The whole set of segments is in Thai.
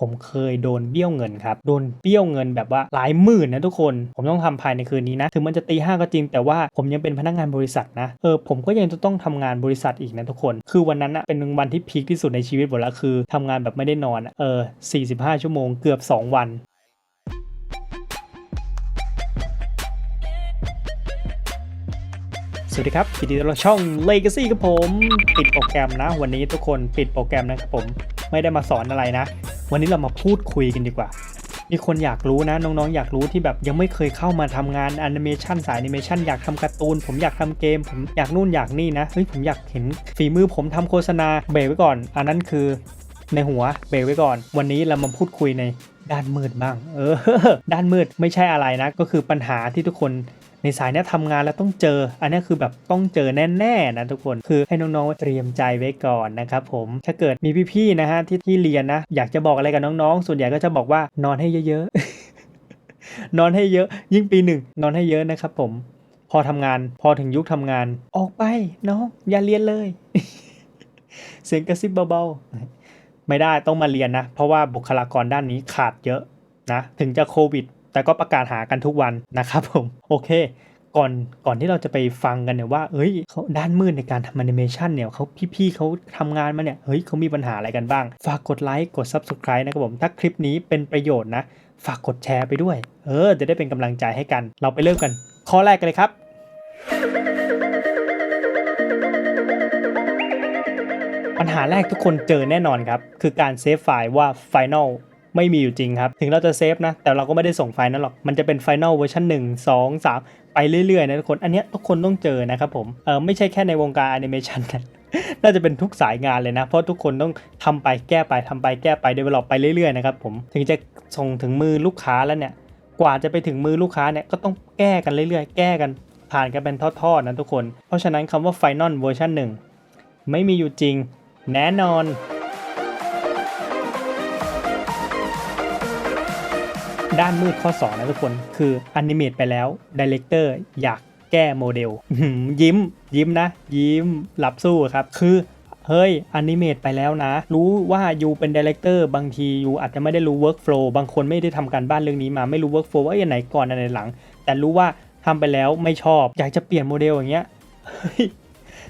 ผมเคยโดนเบี้ยวเงินครับ โดนเบี้ยวเงินแบบว่าหลายหมื่นนะทุกคน ผมต้องทำภายในคืนนี้นะ ถึงมันจะตีห้าก็จริง แต่ว่าผมยังเป็นพนักงานบริษัทนะ เออผมก็ยังจะต้องทำงานบริษัทอีกนะทุกคน คือวันนั้นอะเป็นวันที่พีคที่สุดในชีวิตผมแล้วคือทำงานแบบไม่ได้นอนอะเออ45ชั่วโมงเกือบ 2 วันสวัสดีครับยินดีต้อนรับช่อง Legacy กับผม ปิดโปรแกรมนะ วันนี้ทุกคนปิดโปรแกรมนะครับผม ไม่ได้มาสอนอะไรนะ วันนี้เรามาพูดคุยกันดีกว่า มีคนอยากรู้นะน้องๆอยากรู้ที่แบบยังไม่เคยเข้ามาทำงานแอนิเมชันสายแอนิเมชันอยากทำการ์ตูน ผมอยากทำเกม ผมอยากนู่นอยากนี่นะเฮ้ยผมอยากเห็นฝีมือผมทำโฆษณาเบรกไว้ก่อน อันนั้นคือในหัวเบรกไว้ก่อน วันนี้เรามาพูดคุยในด้านมืดบ้าง เออ ด้านมืดไม่ใช่อะไรนะ ก็คือปัญหาที่ทุกคน ในสายเนี้ยทำงานแล้วต้องเจอ อันนี้คือแบบต้องเจอแน่ๆนะทุกคนคือให้น้องๆเตรียมใจไว้ก่อนนะครับผมถ้าเกิดมีพี่ๆนะฮะที่ที่เรียนนะ อยากจะบอกอะไรกับน้องๆ ส่วนใหญ่ก็จะบอกว่านอนให้เยอะๆ นอนให้เยอะยิ่งปีหนึ่งนอนให้เยอะนะครับผมพอทำงานพอถึงยุคทำงาน ออกไปน้องอย่าเรียนเลย เสียงกระซิบเบาๆไม่ได้ต้องมาเรียนนะ เพราะว่าบุคลากรด้านนี้ขาดเยอะนะ ถึงจะโควิด แต่ก็ประกาศหากันทุกวันนะครับผมโอเค ก่อนก่อนที่เราจะไปฟังกันเนี่ยว่าเอ้ยเขาด้านมืดในการทำแอนิเมชันเนี่ยเขาพี่ๆเขาทำงานมาเนี่ยเฮ้ยเขามีปัญหาอะไรกันบ้าง ฝากกดไลค์กด Subscribe นะครับผมถ้าคลิปนี้เป็นประโยชน์นะ ฝากกดแชร์ไปด้วย เออ จะได้เป็นกำลังใจให้กัน เราไปเริ่มกัน ข้อแรกกันเลยครับปัญหาแรกทุกคนเจอแน่นอนครับ คือการเซฟไฟล์ว่า Final ไม่มีอยู่จริงครับ ถึงเราจะเซฟนะ แต่เราก็ไม่ได้ส่งไฟล์นั้นหรอก มันจะเป็น Final เวอร์ชัน1 2 3 ไปเรื่อยๆนะทุกคน อันเนี้ยทุกคนต้องเจอนะครับผม เออไม่ใช่แค่ในวงการแอนิเมชันนะน่าจะเป็นทุกสายงานเลยนะ เพราะทุกคนต้องทำไปแก้ไปทำไปแก้ไปเดเวลลอปไปเรื่อยๆนะครับผม ถึงจะส่งถึงมือลูกค้าแล้วเนี่ย กว่าจะไปถึงมือลูกค้าเนี่ยก็ต้องแก้กันเรื่อยๆ แก้กันผ่านกันเป็นทอดๆนะทุกคน เพราะฉะนั้นคำว่า Final เวอร์ชัน1ไม่มีอยู่จริง แน่นอน ด้านมืดข้อ2นะทุกคน คืออนิเมตไปแล้วดีเลกเตอร์อยากแก้โมเดลยิ้ม ยิ้มนะ ยิ้มหลับสู้ครับ คือเฮ้ยอนิเมตไปแล้วนะ รู้ว่ายูเป็นดีเลกเตอร์บางทียูอาจจะไม่ได้รู้ workflow บางคนไม่ได้ทำการบ้านเรื่องนี้มาไม่รู้ workflow ว่าอันไหนก่อนอันไหนหลัง แต่รู้ว่าทำไปแล้วไม่ชอบ อยากจะเปลี่ยนโมเดลอย่างเงี้ยเฮ้ย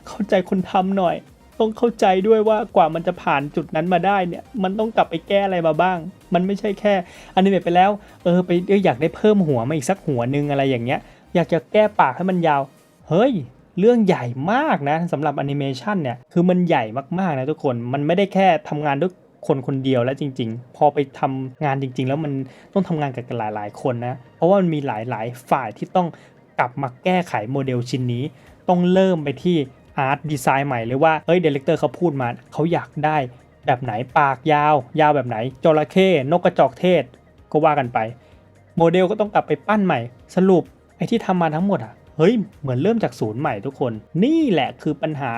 เข้าใจคนทำหน่อย ต้องเข้าใจด้วยว่ากว่ามันจะผ่านจุดนั้นมาได้เนี่ย มันต้องกลับไปแก้อะไรมาบ้าง มันไม่ใช่แค่อนิเมตไปแล้ว เออไปออยากได้เพิ่มหัวมาอีกสักหัวนึงอะไรอย่างเงี้ย อยากจะแก้ปากให้มันยาว เฮ้ย เรื่องใหญ่มากนะสำหรับแอนิเมชันเนี่ย คือมันใหญ่มากๆนะทุกคน มันไม่ได้แค่ทำงานด้วยคนคนเดียวแล้วจริง ๆ พอไปทำงานจริง ๆ แล้วมันต้องทำงานกับหลาย ๆ คนนะ เพราะว่ามันมีหลาย ๆ ฝ่ายที่ต้องกลับมาแก้ไขโมเดลชิ้นนี้ ต้องเริ่มไปที่ อาร์ตดีไซน์ใหม่เลยว่าเอ้ยเดเลกเตอร์เขาพูดมาเขาอยากได้แบบไหนปากยาว ยาวแบบไหนจระเข้นกกระจอกเทศก็ว่ากันไป โมเดลก็ต้องกลับไปปั้นใหม่ สรุปไอ้ที่ทำมาทั้งหมดอะเฮ้ยเหมือนเริ่มจากศูนย์ใหม่ทุกคน นี่แหละคือปัญหา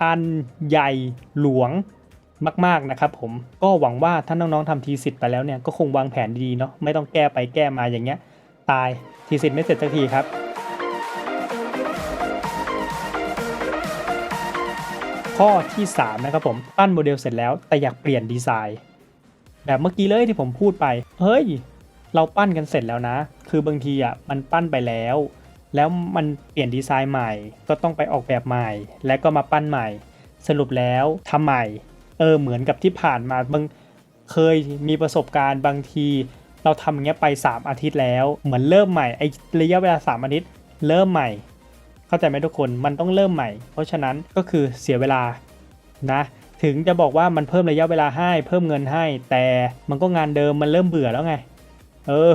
อันใหญ่หลวงมากๆนะครับผมก็หวังว่าถ้าน้องๆทำทีสิทธิ์ไปแล้วเนี่ยก็คงวางแผนดีๆเนาะไม่ต้องแก้ไปแก้มาอย่างเงี้ย ตายทีสิทธิ์ไม่เสร็จสักทีครับ ข้อที่ 3 นะครับผมปั้นโมเดลเสร็จแล้วแต่อยากเปลี่ยนดีไซน์ แบบเมื่อกี้เลยที่ผมพูดไป เฮ้ย เราปั้นกันเสร็จแล้วนะ คือบางทีอะมันปั้นไปแล้ว แล้วมันเปลี่ยนดีไซน์ใหม่ ก็ต้องไปออกแบบใหม่ แล้วก็มาปั้นใหม่ สรุปแล้วทำใหม่เออเหมือนกับที่ผ่านมาบางเคยมีประสบการณ์บางที เราทำอย่างเงี้ยไป 3 อาทิตย์แล้ว เหมือนเริ่มใหม่ไอระยะเวลา 3 อาทิตย์ เริ่มใหม่ เข้าใจไหมทุกคนมันต้องเริ่มใหม่ เพราะฉะนั้นก็คือเสียเวลานะถึงจะบอกว่ามันเพิ่มระยะเวลาให้เพิ่มเงินให้ แต่มันก็งานเดิมมันเริ่มเบื่อแล้วไง เออ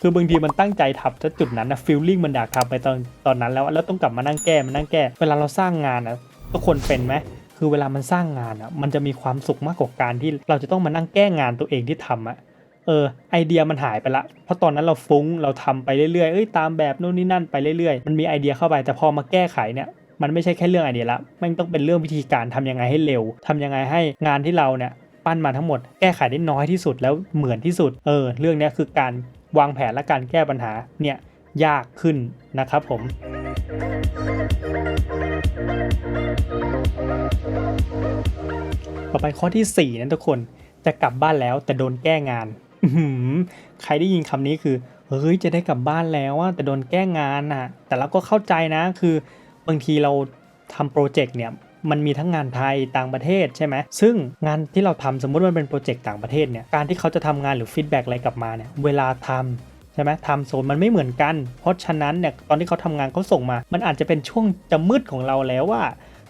คือบางทีมันตั้งใจทำถ้าจุดนั้นนะฟิลลิ่งมันอยากทำไปตอนตอนนั้นแล้วแล้วต้องกลับมานั่งแก้มานั่งแก้ เวลาเราสร้างงานนะทุกคนเป็นไหมคือเวลามันสร้างงานอะ มันจะมีความสุขมากกว่าการที่เราจะต้องมานั่งแก้งานตัวเองที่ทำอะ เออไอเดียมันหายไปละ เพราะตอนนั้นเราฟุ้งเราทำไปเรื่อยๆเอ้ยตามแบบนู่นนี่นั่นไปเรื่อยๆ มันมีไอเดียเข้าไปแต่พอมาแก้ไขเนี่ยมันไม่ใช่แค่เรื่องไอเดียละมันต้องเป็นเรื่องวิธีการทำยังไงให้เร็วทำยังไงให้งานที่เราเนี่ยปั้นมาทั้งหมดแก้ไขได้น้อยที่สุดแล้วเหมือนที่สุด เออ เรื่องนี้คือการวางแผนและการแก้ปัญหาเนี่ยยากขึ้นนะครับผมต่อไปข้อที่4นะทุกคนจะกลับบ้านแล้วแต่โดนแก้งาน ใครได้ยินคำนี้คือ เฮ้ย จะได้กลับบ้านแล้วอะแต่โดนแก้งานน่ะแต่เราก็เข้าใจนะ คือบางทีเราทำโปรเจกต์เนี่ย มันมีทั้งงานไทยต่างประเทศใช่ไหม ซึ่งงานที่เราทำสมมติมันเป็นโปรเจกต์ต่างประเทศเนี่ย การที่เขาจะทำงานหรือฟีดแบ็กอะไรกลับมาเนี่ย เวลาทำใช่ไหมไทม์โซนมันไม่เหมือนกัน เพราะฉะนั้นเนี่ยตอนที่เขาทำงานเขาส่งมา มันอาจจะเป็นช่วงจะมืดของเราแล้วว่า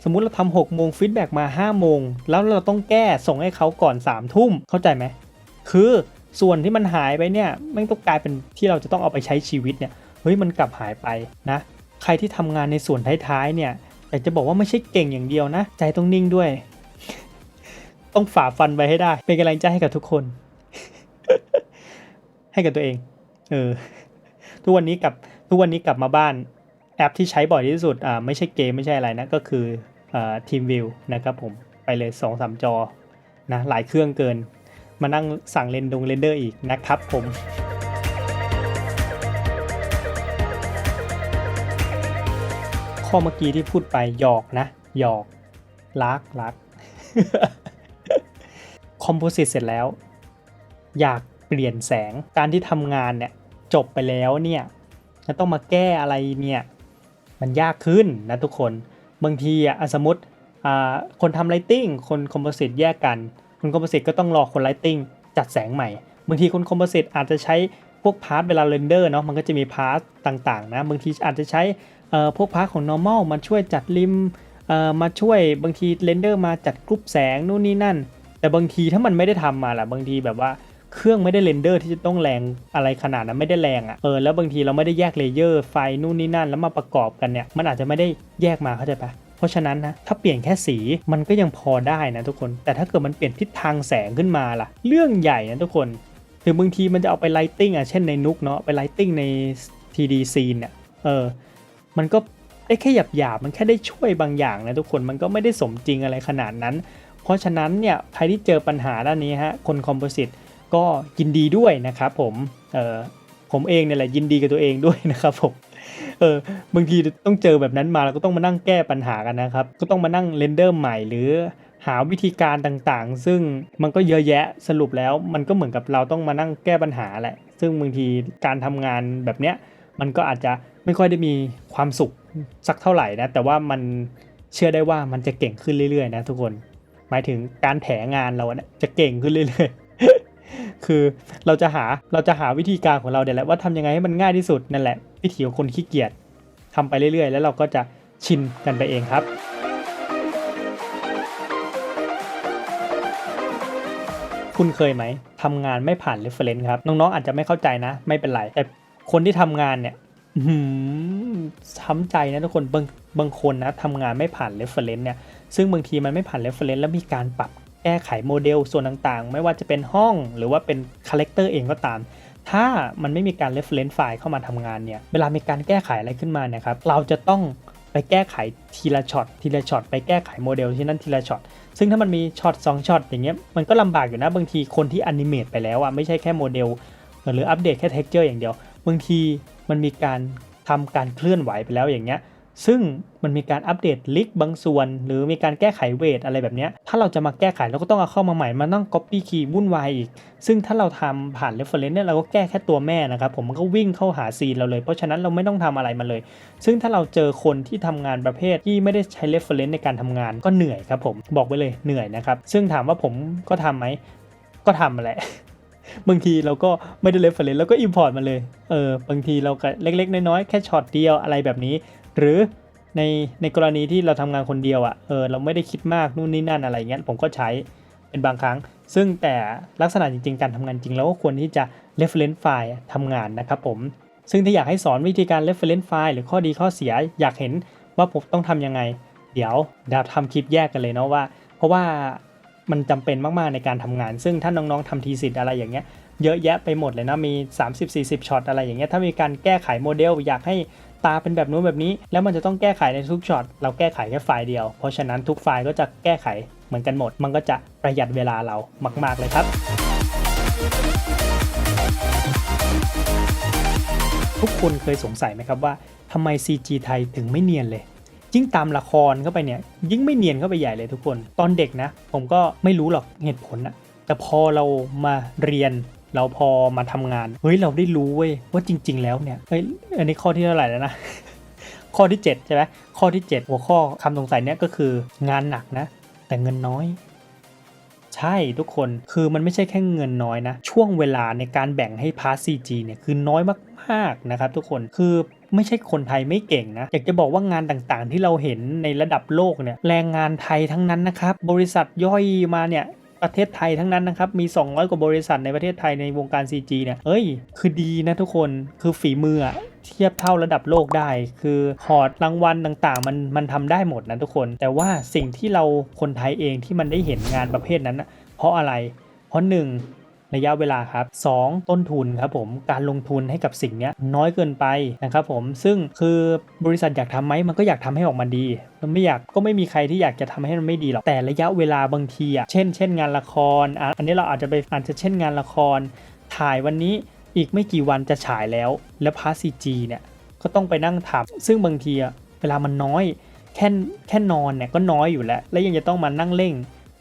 สมมุติเราทำหกโมงฟีดแบ็กมา5้าโมงแล้วเราต้องแก้ส่งให้เขาก่อน3ามทุ่มเข้าใจไหมคือ ส่วนที่มันหายไปเนี่ยไม่ต้องกลายเป็นที่เราจะต้องเอาไปใช้ชีวิตเนี่ยเฮ้ยมันกลับหายไปนะใครที่ทำงานในส่วนท้ายๆเนี่ยอยากจะบอกว่าไม่ใช่เก่งอย่างเดียวนะ ใจต้องนิ่งด้วย ต้องฝ่าฟันไปให้ได้ เป็นกำลังใจให้กับทุกคน ให้กับตัวเอง เออ ทุกวันนี้กลับทุกวันนี้กลับมาบ้านแอปที่ใช้บ่อยที่สุดอ่าไม่ใช่เกมไม่ใช่อะไรนะ ก็คืออ่าทีมวิวนะครับผมไปเลย2อสจอนะหลายเครื่องเกิน มานั่งสั่งเรนดงเรนเดอร์อีกนะครับผมข้อเมื่อกี้ที่พูดไปหยอกนะหยอกลักลักคอมโพสิตเสร็จแล้ว อยากเปลี่ยนแสงการที่ทำงานเนี่ยจบไปแล้วเนี่ยจะต้องมาแก้อะไรเนี่ยมันยากขึ้นนะทุกคน บางทีอะสมมติคนทำไลติ้งคนคอมโพสิตแยกกัน คนคอมโพสิตก็ต้องรอคนไลติ้งจัดแสงใหม่บางทีคนคอมโพสิตอาจจะใช้พวกพาร์ทเวลาเรนเดอร์เนาะมันก็จะมีพาร์ทต่างๆนะบางทีอาจจะใช้พวกพาร์ทของ normal มาช่วยจัดริมมาช่วยบางทีเรนเดอร์มาจัดกรุ๊ปแสงนู่นนี่นั่น แต่บางทีถ้ามันไม่ได้ทำมาล่ะบางทีแบบว่าเครื่องไม่ได้เรนเดอร์ที่จะต้องแรงอะไรขนาดนั้นไม่ได้แรงอะ่ะเออแล้วบางทีเราไม่ได้แยกเลเยอร์ไฟนู่นนี่นั่น แล้วมาประกอบกันเนี่ยมันอาจจะไม่ได้แยกมาเข้าใจปะ เพราะฉะนั้นนะถ้าเปลี่ยนแค่สีมันก็ยังพอได้นะทุกคน แต่ถ้าเกิดมันเปลี่ยนทิศทางแสงขึ้นมาล่ะ เรื่องใหญ่นะทุกคนถึงบางทีมันจะเอาไปไลติ้งอะเช่นในนุกเนาะไปไลติ้งใน TD scene เนี่ยเออมันก็ได้แค่หยาบหยาบๆมันแค่ได้ช่วยบางอย่างนะทุกคนมันก็ไม่ได้สมจริงอะไรขนาดนั้น เพราะฉะนั้นเนี่ยใครที่เจอปัญหาด้านนี้ฮะคนคอมโพสิตก็ยินดีด้วยนะครับผมเออผมเองเนี่ยแหละยินดีกับตัวเองด้วยนะครับผม เออบางทีต้องเจอแบบนั้นมาเราก็ต้องมานั่งแก้ปัญหากันนะครับ ก็ต้องมานั่งเรนเดอร์ใหม่หรือหาวิธีการต่างๆ ซึ่งมันก็เยอะแยะสรุปแล้ว มันก็เหมือนกับเราต้องมานั่งแก้ปัญหาแหละ ซึ่งบางทีการทำงานแบบเนี้ยมันก็อาจจะไม่ค่อยได้มีความสุขสักเท่าไหร่นะ แต่ว่ามันเชื่อได้ว่ามันจะเก่งขึ้นเรื่อยๆ นะทุกคน หมายถึงการแถงานเราเนี่ยจะเก่งขึ้นเรื่อยๆ คือเราจะหาเราจะหาวิธีการของเราเดี๋ยวแหละว่าทำยังไงให้มันง่ายที่สุดนั่นแหละวิธีของคนขี้เกียจทำไปเรื่อยๆ แล้วเราก็จะชินกันไปเองครับคุณเคยไหมทำงานไม่ผ่าน reference ครับน้องๆอาจจะไม่เข้าใจนะ ไม่เป็นไรแต่คนที่ทำงานเนี่ยอื้อหือช้ำใจนะทุกคนบางบางคนนะทำงานไม่ผ่าน reference เนี่ยซึ่งบางทีมันไม่ผ่าน reference แล้วมีการปรับ แก้ไขโมเดลส่วนต่างๆ ไม่ว่าจะเป็นห้องหรือว่าเป็นคาแรคเตอร์เองก็ตาม ถ้ามันไม่มีการ reference ไฟล์เข้ามาทำงานเนี่ย เวลามีการแก้ไขอะไรขึ้นมาเนี่ยครับ เราจะต้องไปแก้ไขทีละช็อตทีละช็อตไปแก้ไขโมเดลที่นั่นทีละช็อตซึ่งถ้ามันมีช็อต2ช็อตอย่างเงี้ยมันก็ลำบากอยู่นะบางทีคนที่อนิเมตไปแล้วอะไม่ใช่แค่โมเดลหรืออัปเดตแค่เท็กเจอร์อย่างเดียวบางทีมันมีการทำการเคลื่อนไหวไปแล้วอย่างเงี้ย ซึ่งมันมีการอัปเดตลิกบางส่วน หรือมีการแก้ไขเวทอะไรแบบนี้ถ้าเราจะมาแก้ไขเราก็ต้องเอาเข้ามาใหม่มานั่ง copy key วุ่นวายอีก ซึ่งถ้าเราทำผ่าน reference เนี่ยเราก็แก้แค่ตัวแม่นะครับผมมันก็วิ่งเข้าหาซีนเราเลย เพราะฉะนั้นเราไม่ต้องทำอะไรมาเลย ซึ่งถ้าเราเจอคนที่ทำงานประเภทที่ไม่ได้ใช้ reference ในการทำงานก็เหนื่อยครับผมบอกไว้เลยเหนื่อยนะครับซึ่งถามว่าผมก็ทำไหมก็ทำแหละบางทีเราก็ไม่ได้ reference แล้วก็ import มาเลย เออ บางทีเราก็เล็ก ๆ น้อยๆ แค่ช็อตเดียวอะไรแบบนี้ หรือในในกรณีที่เราทำงานคนเดียวอะ่ะเออเราไม่ได้คิดมากนู่นนี่นั่นอะไรเงี้ยผมก็ใช้เป็นบางครั้ง ซึ่งแต่ลักษณะจริง ๆ การทำงานจริงเราก็ควรที่จะ reference file ทำงานนะครับผม ซึ่งถ้าอยากให้สอนวิธีการ reference file หรือข้อดีข้อเสียอยากเห็นว่าผมต้องทำยังไง เดี๋ยวเดี๋ยวทำคลิปแยกกันเลยเนาะว่า เพราะว่ามันจำเป็นมากๆในการทำงาน ซึ่งถ้าน้องๆทำทีสิทธ์อะไรอย่างเงี้ยเยอะแยะไปหมดเลยนะมี 30-40ช็อตอะไรอย่างเงี้ยถ้ามีการแก้ไขโมเดลอยากให้ ตาเป็นแบบนู้นแบบนี้ แล้วมันจะต้องแก้ไขในทุกช็อตเราแก้ไขแค่ไฟล์เดียว เพราะฉะนั้นทุกไฟล์ก็จะแก้ไขเหมือนกันหมด มันก็จะประหยัดเวลาเรามาก ๆ เลยครับ ทุกคนเคยสงสัยไหมครับว่าทำไม CG ไทยถึงไม่เนียนเลยยิ่งตามละครเข้าไปเนี่ยยิ่งไม่เนียนเข้าไปใหญ่เลยทุกคน ตอนเด็กนะ ผมก็ไม่รู้หรอกเหตุผลอะแต่พอเรามาเรียน เราพอมาทำงาน เฮ้ย เราได้รู้เว้ยว่าจริง ๆ แล้วเนี่ยเฮ้ยอันนี้ข้อที่เท่าไหร่แล้วนะ ข้อที่ 7 ใช่ไหมข้อที่ 7 หัวข้อคำสงสัยเนี่ยก็คืองานหนักนะ แต่เงินน้อย ใช่ทุกคนคือมันไม่ใช่แค่เงินน้อยนะ ช่วงเวลาในการแบ่งให้พาร์ท CG เนี่ยคือน้อยมากๆนะครับทุกคนคือไม่ใช่คนไทยไม่เก่งนะ อยากจะบอกว่างานต่างๆ ที่เราเห็นในระดับโลกเนี่ยแรงงานไทยทั้งนั้นนะครับ บริษัทย่อยมาเนี่ย ประเทศไทยทั้งนั้นนะครับ มี 200 กว่าบริษัทในประเทศไทยในวงการ CG เนี่ยเอ้ย คือดีนะทุกคนคือฝีมืออะเทียบเท่าระดับโลกได้ คือหอดรางวัลต่างๆ มันมันทำได้หมดนะทุกคน แต่ว่าสิ่งที่เราคนไทยเองที่มันได้เห็นงานประเภทนั้นนะเพราะอะไร เพราะหนึ่ง ระยะเวลาครับ 2 ต้นทุนครับผมการลงทุนให้กับสิ่งนี้น้อยเกินไปนะครับผมซึ่งคือบริษัทอยากทำไหมมันก็อยากทำให้ออกมาดี มันไม่อยากก็ไม่มีใครที่อยากจะทำให้มันไม่ดีหรอกแต่ระยะเวลาบางทีอะเช่น เช่นงานละครอะอันนี้เราอาจจะไปอาจจะเช่นงานละคร ถ่ายวันนี้อีกไม่กี่วันจะฉายแล้ว แล้วพาซีจีเนี่ยก็ต้องไปนั่งทำซึ่งบางทีอะเวลามันน้อย แค่แค่นอนเนี่ยก็น้อยอยู่แล้ว แล้วยังจะต้องมานั่งเร่ง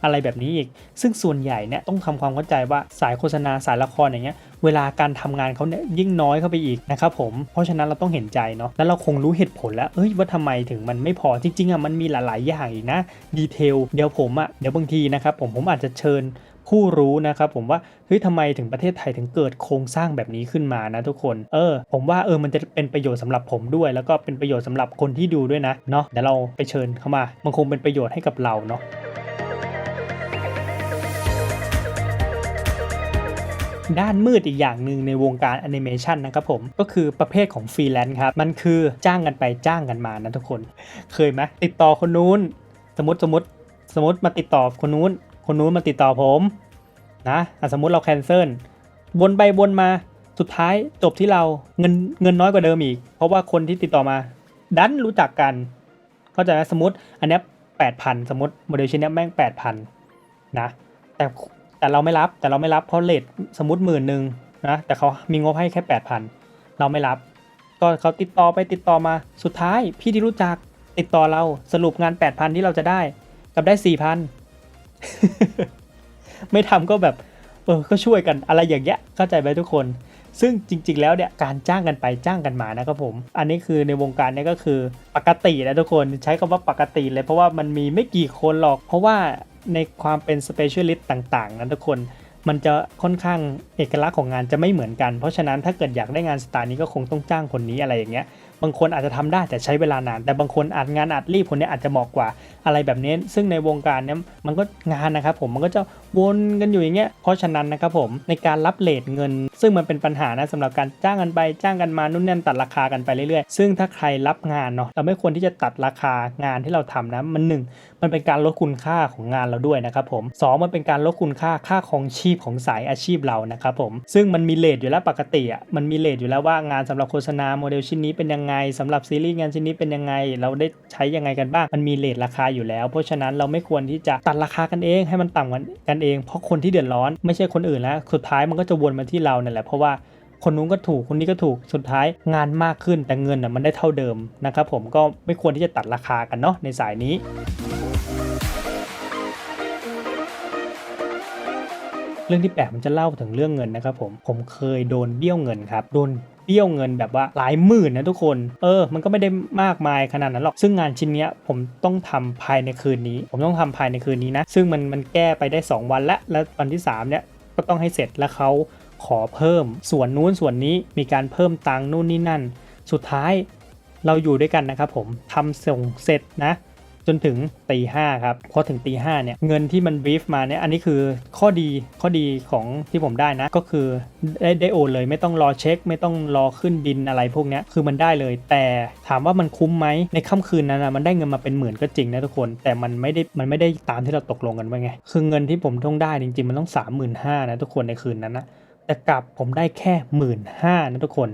อะไรแบบนี้อีก ซึ่งส่วนใหญ่เนี่ยต้องทำความเข้าใจว่าสายโฆษณาสายละครอย่างเงี้ยเวลาการทำงานเขาเนี่ยยิ่งน้อยเข้าไปอีกนะครับผม เพราะฉะนั้นเราต้องเห็นใจเนาะแล้วเราคงรู้เหตุผลแล้วเอ้ยว่าทำไมถึงมันไม่พอจริงๆอะมันมีหลายๆอย่างอีกนะดีเทลเดี๋ยวผมอะเดี๋ยวบางทีนะครับผมผมอาจจะเชิญผู้รู้นะครับผมว่าเฮ้ยทำไมถึงประเทศไทยถึงเกิดโครงสร้างแบบนี้ขึ้นมานะทุกคนเออผมว่าเออมันจะเป็นประโยชน์สำหรับผมด้วย แล้วก็เป็นประโยชน์สำหรับคนที่ดูด้วยนะเนาะเดี๋ยวเราไปเชิญเข้ามา มันคงเป็นประโยชน์ให้กับเราเนาะ ด้านมืดอีกอย่างหนึ่งในวงการแอนิเมชันนะครับผมก็คือประเภทของฟรีแลนซ์ครับ มันคือจ้างกันไปจ้างกันมานะทุกคน เคยไหมติดต่อคนนู้น สมมติสมมติสมมติมาติดต่อคนนู้น คนนู้นมาติดต่อผมนะสมมติเราแคนเซิลวนไปวนมาสุดท้ายจบที่เราเงินเงินน้อยกว่าเดิมอีก เพราะว่าคนที่ติดต่อมา ดันรู้จักกัน เข้าใจไหมสมมติอันนี้แปดพันสมมติโมเดลชิ้นนี้แม่งแปดพันนะแต่ แต่เราไม่รับแต่เราไม่รับเพราะเลทสมมติหมื่นหนึ่งนะแต่เขามีงบให้แค่แปดพันเราไม่รับ ก็เขาติดต่อไปติดต่อมาสุดท้ายพี่ที่รู้จักติดต่อเราสรุปงาน8,000ที่เราจะได้กับได้4,000ไม่ทำก็แบบเออก็ช่วยกันอะไรอย่างเงี้ยเข้าใจไหมทุกคน ซึ่งจริง ๆ แล้วเนี่ยการจ้างกันไปจ้างกันมานะครับผม อันนี้คือในวงการเนี้ก็คือปกตินะทุกคนใช้คำว่าปกติเลยเพราะว่ามันมีไม่กี่คนหรอก เพราะว่า ในความเป็น specialist ต่างๆนะทุกคนมันจะค่อนข้างเอกลักษณ์ของงานจะไม่เหมือนกัน เพราะฉะนั้นถ้าเกิดอยากได้งานสไตล์นี้ก็คงต้องจ้างคนนี้อะไรอย่างเงี้ย บางคนอาจจะทำได้แต่ใช้เวลานาน แต่บางคนอาจงานอาจรีบคนนี้อาจจะเหมาะกว่าอะไรแบบนี้ ซึ่งในวงการเนี้ยมันก็งานนะครับผมมันก็จะวนกันอยู่อย่างเงี้ย เพราะฉะนั้นนะครับผมในการรับเลทเงิน ซึ่งมันเป็นปัญหานะสำหรับการจ้างกันไปจ้างกันมานู่นนั่นตัดราคากันไปเรื่อยๆ ซึ่งถ้าใครรับงานเนาะเราไม่ควรที่จะตัดราคางานที่เราทำนะมันหนึ่งมันเป็นการลดคุณค่าของงานเราด้วยนะครับผมสองมันเป็นการลดคุณค่าค่าของชีพของสายอาชีพเรานะครับผมซึ่งมันมีเลทอยู่แล้วปกติอะมันมีเลทอยู่แล้วว่างานสำหรับโฆษณาโมเดลชิ้นนี้เป็นยังไงสำหรับซีรีส์งานชิ้นนี้เป็นยังไง เราได้ใช้ยังไงกันบ้างมันมีเลทราคาอยู่แล้ว เพราะฉะนั้นเราไม่ควรที่จะตัดราคากันเองให้มันต่ำกันเอง เพราะคนที่เดือดร้อนไม่ใช่คนอื่นแล้วสุดท้ายมันก็จะวนมาที่เราเนี่ยแหละเพราะว่าคนนู้นก็ถูกคนนี้ก็ถูกสุดท้ายงานมากขึ้นแต่เงินอะมันได้เท่าเดิมนะครับผมก็ไม่ควรที่จะตัดราคากันเนาะในสายนี้ เรื่องที่แปลกมันจะเล่าถึงเรื่องเงินนะครับผมผมเคยโดนเบี้ยวเงินครับโดนเบี้ยวเงินแบบว่าหลายหมื่นนะทุกคน เออ มันก็ไม่ได้มากมายขนาดนั้นหรอก ซึ่งงานชิ้นนี้ผมต้องทำภายในคืนนี้ ผมต้องทำภายในคืนนี้นะ ซึ่งมันมันแก้ไปได้ 2 วันแล้วแล้ววันที่ 3 เนี่ยก็ต้องให้เสร็จแล้วเขาขอเพิ่ม ส่วนนู้นส่วนนี้มีการเพิ่มตังนู่นนี่นั่น สุดท้ายเราอยู่ด้วยกันนะครับผมทำส่งเสร็จนะ จนถึงตีห้าครับพอถึงตีห้าเนี่ยเงินที่มันบีฟมาเนี่ยอันนี้คือข้อดีข้อดีของที่ผมได้นะก็คือได้ได้โอนเลยไม่ต้องรอเช็ค ไม่ต้องรอขึ้นบินอะไรพวกนี้คือมันได้เลย แต่ถามว่ามันคุ้มไหมในค่ำคืนนั้นนะมันได้เงินมาเป็นหมื่นก็จริงนะทุกคน แต่มันไม่ได้มันไม่ได้ตามที่เราตกลงกันไว้ไงคือเงินที่ผมต้องได้จริงๆมันต้องสามหมื่นห้านะทุกคนในคืนนั้นนะแต่กลับผมได้แค่หมื่นห้านะทุกคน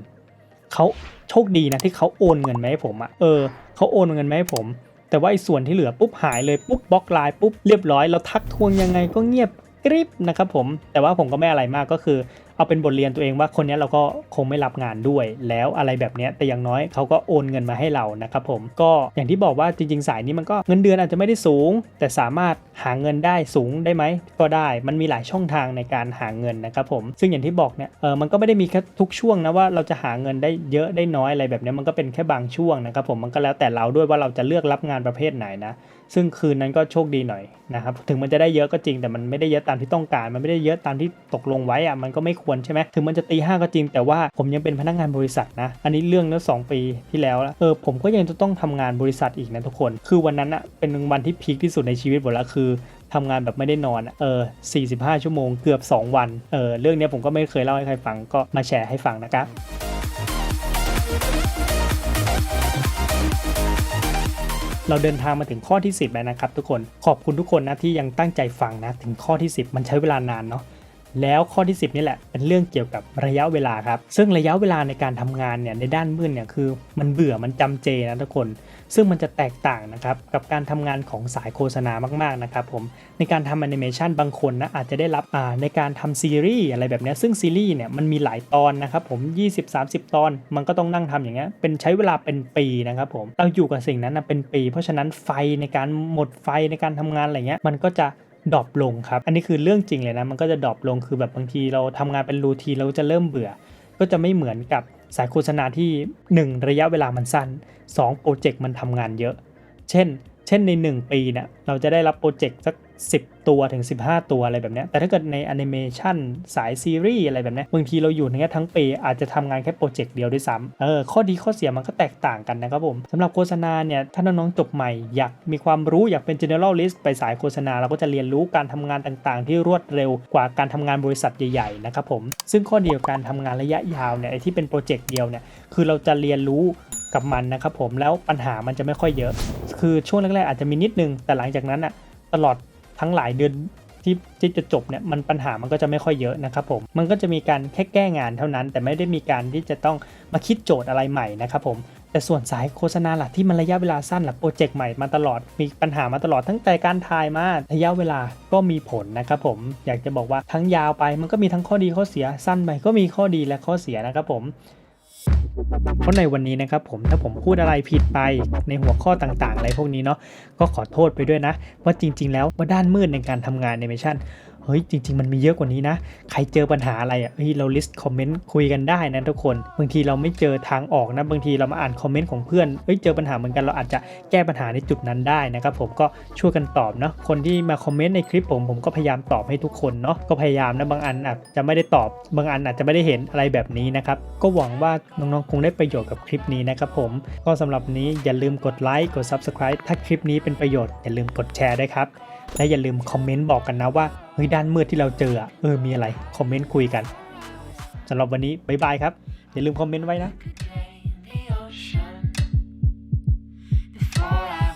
เขาโชคดีนะที่เขาโอนเงินมาให้ผมอะเออเขาโอนเงินมาให้ผม แต่ว่าไอ้ส่วนที่เหลือปุ๊บหายเลยปุ๊บบล็อกไลน์ปุ๊บเรียบร้อยเราทักทวงยังไงก็เงียบกริบนะครับผมแต่ว่าผมก็ไม่อะไรมากก็คือ เอาเป็นบทเรียนตัวเองว่าคนนี้เราก็คงไม่รับงานด้วย แล้วอะไรแบบนี้แต่อย่างน้อยเขาก็โอนเงินมาให้เรานะครับผมก็อย่างที่บอกว่าจริง ๆ สายนี้มันก็เงินเดือนอาจจะไม่ได้สูง แต่สามารถหาเงินได้สูงได้ไหมก็ได้มันมีหลายช่องทางในการหาเงินนะครับผมซึ่งอย่างที่บอกเนี่ยเออมันก็ไม่ได้มีแค่ทุกช่วงนะว่าเราจะหาเงินได้เยอะได้น้อยอะไรแบบนี้มันก็เป็นแค่บางช่วงนะครับผมมันก็แล้วแต่เราด้วยว่าเราจะเลือกรับงานประเภทไหนนะซึ่งคืนนั้นก็โชคดีหน่อยนะครับถึงมันจะได้เยอะก็จริงแต่มันไม่ได้เยอะตามที่ต้องการ มันไม่ได้เยอะตามที่ตกลงไว้อะมันก็ไม่ควรใช่ไหมถึงมันจะตีห้าก็จริง แต่ว่าผมยังเป็นพนักงานบริษัทนะ อันนี้เรื่องนั้นสองปีที่แล้วล้วเออผมก็ยังจะต้องทำงานบริษัทอีกนะทุกคน คือวันนั้นอะเป็นวันที่พีคที่สุดในชีวิตผมแล้วคือทำงานแบบไม่ได้นอนอะเออ 45 ชั่วโมง เกือบ 2 วัน เออ เรื่องนี้ผมก็ไม่เคยเล่าให้ใครฟัง ก็มาแชร์ให้ฟังนะครับเราเดินทางมาถึงข้อที่ 10 แล้วนะครับทุกคน ขอบคุณทุกคนนะที่ยังตั้งใจฟังนะ ถึงข้อที่ 10 มันใช้เวลานานเนาะ แล้วข้อที่ 10 นี่แหละ เป็นเรื่องเกี่ยวกับระยะเวลาครับ ซึ่งระยะเวลาในการทำงานเนี่ยในด้านมืดเนี่ยคือมันเบื่อมันจำเจนะทุกคน ซึ่งมันจะแตกต่างนะครับกับการทำงานของสายโฆษณามากๆนะครับผมในการทำแอนิเมชันบางคนนะอาจจะได้รับอ่าในการทำซีรีส์อะไรแบบนี้ซึ่งซีรีส์เนี่ยมันมีหลายตอนนะครับผม20-30 ตอน มันก็ต้องนั่งทำอย่างเงี้ยเป็นใช้เวลาเป็นปีนะครับผมเราอยู่กับสิ่งนั้นนะเป็นปี เพราะฉะนั้นไฟในการหมดไฟในการทำงานอะไรเงี้ยมันก็จะ ดรอปลงครับ อันนี้คือเรื่องจริงเลยนะ มันก็จะดรอปลงคือแบบบางทีเราทำงานเป็นรูทีเราจะเริ่มเบื่อ ก็จะไม่เหมือนกับสายโฆษณาที่ 1 ระยะเวลามันสั้น 2 โปรเจกต์มันทำงานเยอะ เช่น เช่นใน 1 ปีเนี่ยเราจะได้รับโปรเจกต์สัก 10 ตัวถึง 15 ตัวอะไรแบบนี้แต่ถ้าเกิดในแอนิเมชันสายซีรีส์อะไรแบบนี้บางทีเราอยู่ในแค่ทั้งปีอาจจะทำงานแค่โปรเจกต์เดียวด้วยซ้ำเออข้อดีข้อเสียมันก็แตกต่างกันนะครับผมสำหรับโฆษณาเนี่ยถ้าน้องๆจบใหม่อยากมีความรู้อยากเป็น generalist ไปสายโฆษณาเราก็จะเรียนรู้การทำงานต่างๆ ที่รวดเร็วกว่าการทำงานบริษัทใหญ่ๆนะครับผมซึ่งข้อดีของการทำงานระยะยาวเนี่ยไอที่เป็นโปรเจกต์เดียวเนี่ยคือเราจะเรียนรู้กับมันนะครับผมแล้วปัญหามันจะไม่ค่อยเยอะ คือช่วงแรกๆอาจจะมีนิดนึงแต่หลังจากนั้นอะตลอด ทั้งหลายเดือนที่ที่จะจบเนี่ยมันปัญหามันก็จะไม่ค่อยเยอะนะครับผมมันก็จะมีการแค่แก้งานเท่านั้น แต่ไม่ได้มีการที่จะต้องมาคิดโจทย์อะไรใหม่นะครับผมแต่ส่วนสายโฆษณาหลักที่มันระยะเวลาสั้นหลักโปรเจกต์ใหม่มาตลอดมีปัญหามาตลอดตั้งแต่การถ่ายมาระยะเวลาก็มีผลนะครับผมอยากจะบอกว่าทั้งยาวไปมันก็มีทั้งข้อดีข้อเสียสั้นไปก็มีข้อดีและข้อเสียนะครับผม เพราะในวันนี้นะครับผมถ้าผมพูดอะไรผิดไปในหัวข้อต่างๆ อะไรพวกนี้เนาะก็ขอโทษไปด้วยนะ ว่าจริง ๆ แล้วว่าด้านมืดในการทำงานในเมชั่น เฮ้ยจริง ๆ มันมีเยอะกว่านี้นะ ใครเจอปัญหาอะไรอะเฮ้ยเราลิสต์คอมเมนต์คุยกันได้นะทุกคน บางทีเราไม่เจอทางออกนะบางทีเรามาอ่านคอมเมนต์ของเพื่อนเฮ้ยเจอปัญหาเหมือนกันเราอาจจะแก้ปัญหาในจุดนั้นได้นะครับผมก็ช่วยกันตอบเนาะคนที่มาคอมเมนต์ในคลิปผมผมก็พยายามตอบให้ทุกคนเนาะก็พยายามนะบางอันอาจจะไม่ได้ตอบบางอันอาจจะไม่ได้เห็นอะไรแบบนี้นะครับก็หวังว่าน้องๆคงได้ประโยชน์กับคลิปนี้นะครับผมก็สำหรับนนี้อย่าลืมกดไลค์กด Subscribe ถ้าคลิปนี้เป็นประโยชน์อย่าลืมกดแชร์ด้วยครับ และอย่าลืมคอมเมนต์บอกกันนะว่าเฮ้ยด้านมืดที่เราเจอเออมีอะไรคอมเมนต์คุยกันสำหรับวันนี้บ๊ายบายครับอย่าลืมคอมเมนต์ไว้นะ the ocean. Before I